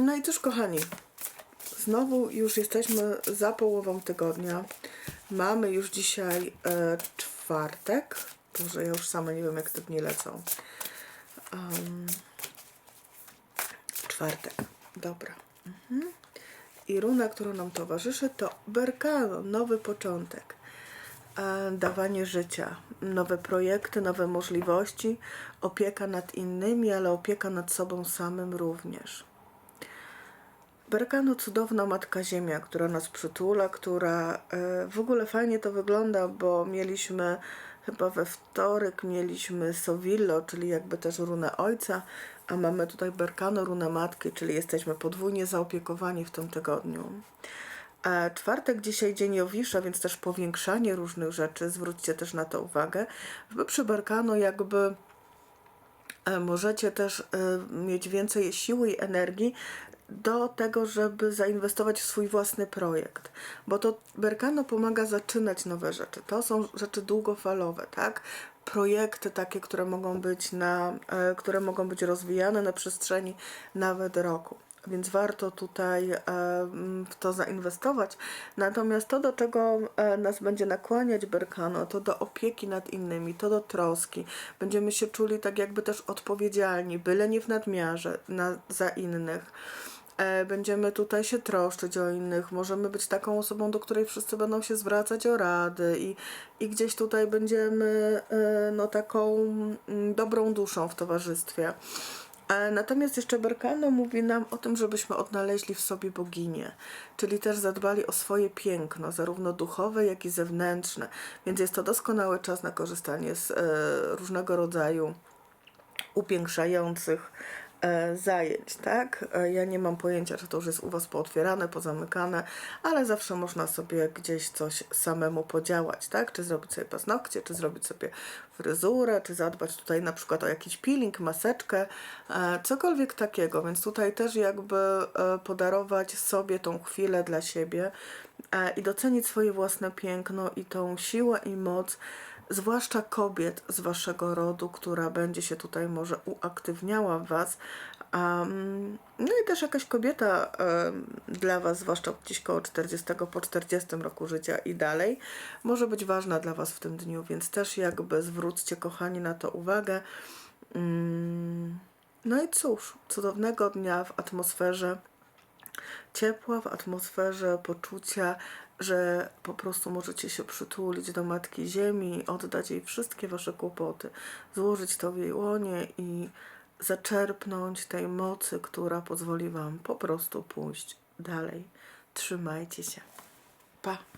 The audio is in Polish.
No i cóż, kochani, znowu już jesteśmy za połową tygodnia. Mamy już dzisiaj e, czwartek. Boże, ja już sama nie wiem, jak te dni lecą. Em, czwartek, dobra. Mhm. I runa, która nam towarzyszy, to Berkano, nowy początek. E, dawanie życia, nowe projekty, nowe możliwości, opieka nad innymi, ale opieka nad sobą samym również. Berkano cudowna Matka Ziemia, która nas przytula, która e, w ogóle fajnie to wygląda, bo mieliśmy chyba we wtorek mieliśmy Sovillo, czyli jakby też runę ojca, a mamy tutaj Berkano, runę matki, czyli jesteśmy podwójnie zaopiekowani w tym tygodniu. E, Czwartek dzisiaj dzień Jowisza, więc też powiększanie różnych rzeczy, zwróćcie też na to uwagę. Przy Berkano jakby E, możecie też mieć więcej siły i energii do tego, żeby zainwestować w swój własny projekt. Bo to Berkano pomaga zaczynać nowe rzeczy. To są rzeczy długofalowe, tak? Projekty takie, które mogą być na, e, które mogą być rozwijane na przestrzeni nawet roku. Więc warto tutaj e, m, w to zainwestować. Natomiast to, do czego e, nas będzie nakłaniać Berkano, to do opieki nad innymi, to do troski. Będziemy się czuli tak jakby też odpowiedzialni, byle nie w nadmiarze na, za innych. E, Będziemy tutaj się troszczyć o innych, możemy być taką osobą, do której wszyscy będą się zwracać o rady i, i gdzieś tutaj będziemy e, no, taką mm, dobrą duszą w towarzystwie. E, Natomiast jeszcze Berkano mówi nam o tym, żebyśmy odnaleźli w sobie boginię, czyli też zadbali o swoje piękno, zarówno duchowe, jak i zewnętrzne. Więc jest to doskonały czas na korzystanie z różnego rodzaju upiększających zajęć, tak? E, Ja nie mam pojęcia, czy to już jest u Was pootwierane, pozamykane, ale zawsze można sobie gdzieś coś samemu podziałać, tak? Czy zrobić sobie paznokcie, czy zrobić sobie fryzurę, czy zadbać tutaj na przykład o jakiś peeling, maseczkę, e, cokolwiek takiego, więc tutaj też jakby e, podarować sobie tą chwilę dla siebie e, i docenić swoje własne piękno i tą siłę i moc, zwłaszcza kobiet z waszego rodu, która będzie się tutaj może uaktywniała w was. Um, no i też jakaś kobieta em, dla was, zwłaszcza gdzieś koło 40 po 40 roku życia i dalej, może być ważna dla was w tym dniu, więc też jakby zwróćcie kochani na to uwagę. Mm, no i cóż, cudownego dnia w atmosferze ciepła, w atmosferze poczucia, że po prostu możecie się przytulić do Matki Ziemi, oddać jej wszystkie wasze kłopoty, złożyć to w jej łonie i zaczerpnąć tej mocy, która pozwoli wam po prostu pójść dalej. Trzymajcie się. Pa!